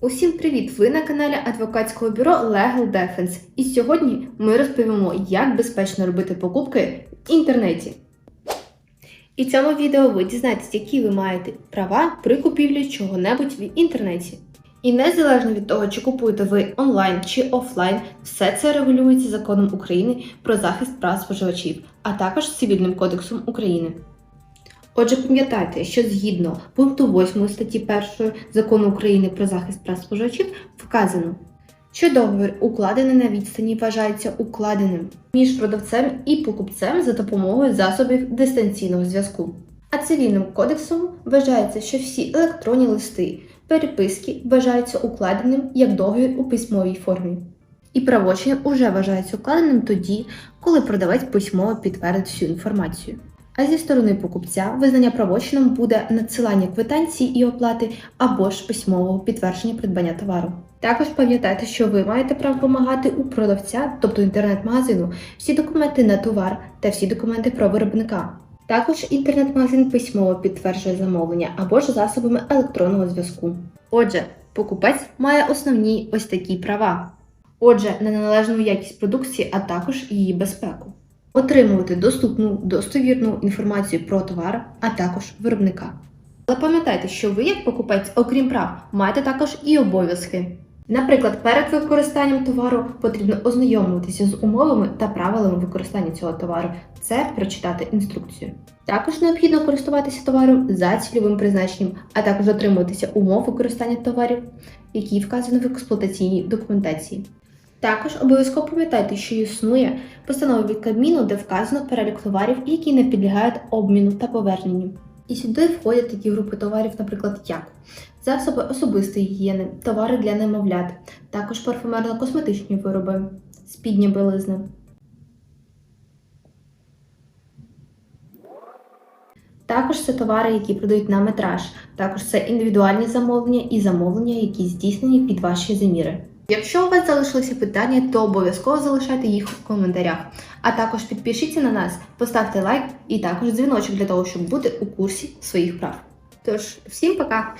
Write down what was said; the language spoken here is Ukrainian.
Усім привіт! Ви на каналі адвокатського бюро Legal Defense. І сьогодні ми розповімо, як безпечно робити покупки в інтернеті. І в цьому відео ви дізнаєтесь, які ви маєте права при купівлі чого-небудь в інтернеті. І незалежно від того, чи купуєте ви онлайн чи офлайн, все це регулюється законом України про захист прав споживачів, а також Цивільним кодексом України. Отже, пам'ятайте, що згідно пункту 8 статті 1 закону України про захист прав споживачів вказано, що договір, укладений на відстані, вважається укладеним між продавцем і покупцем за допомогою засобів дистанційного зв'язку. А цивільним кодексом вважається, що всі електронні листи, переписки вважаються укладеним як договір у письмовій формі. І правочин уже вважається укладеним тоді, коли продавець письмово підтвердить всю інформацію. А зі сторони покупця визнання правочином буде надсилання квитанції і оплати або ж письмового підтвердження придбання товару. Також пам'ятайте, що ви маєте право вимагати у продавця, тобто інтернет-магазину, всі документи на товар та всі документи про виробника. Також інтернет-магазин письмово підтверджує замовлення або ж засобами електронного зв'язку. Отже, покупець має основні ось такі права. Отже, на неналежну якість продукції, а також її безпеку отримувати доступну достовірну інформацію про товар, а також виробника. Але пам'ятайте, що ви, як покупець, окрім прав, маєте також і обов'язки. Наприклад, перед використанням товару потрібно ознайомитися з умовами та правилами використання цього товару, це прочитати інструкцію. Також необхідно користуватися товаром за цільовим призначенням, а також дотримуватися умов використання товарів, які вказані в експлуатаційній документації. Також обов'язково пам'ятайте, що існує постанова від Кабміну, де вказано перелік товарів, які не підлягають обміну та поверненню. І сюди входять такі групи товарів, наприклад, як засоби особистої гігієни, товари для немовлят, також парфумерно-косметичні вироби, спідня білизна. Також це товари, які продають на метраж. Також це індивідуальні замовлення і замовлення, які здійснені під ваші заміри. Якщо у вас залишилися питання, то обов'язково залишайте їх в коментарях. А також підпишіться на нас, поставте лайк і також дзвіночок для того, щоб бути у курсі своїх прав. Тож, всім пока!